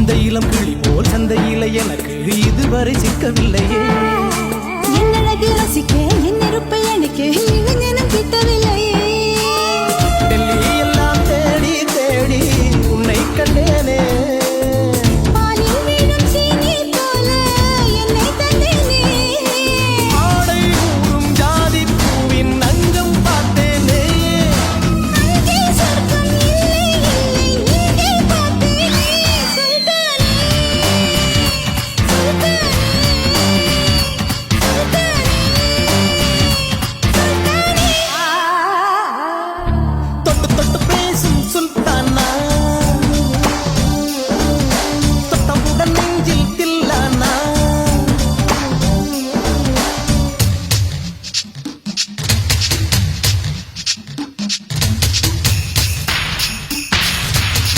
அந்த இளம் கிளி போல் சந்தையில எனக்கு இதுவரை சிக்கவில்லையே.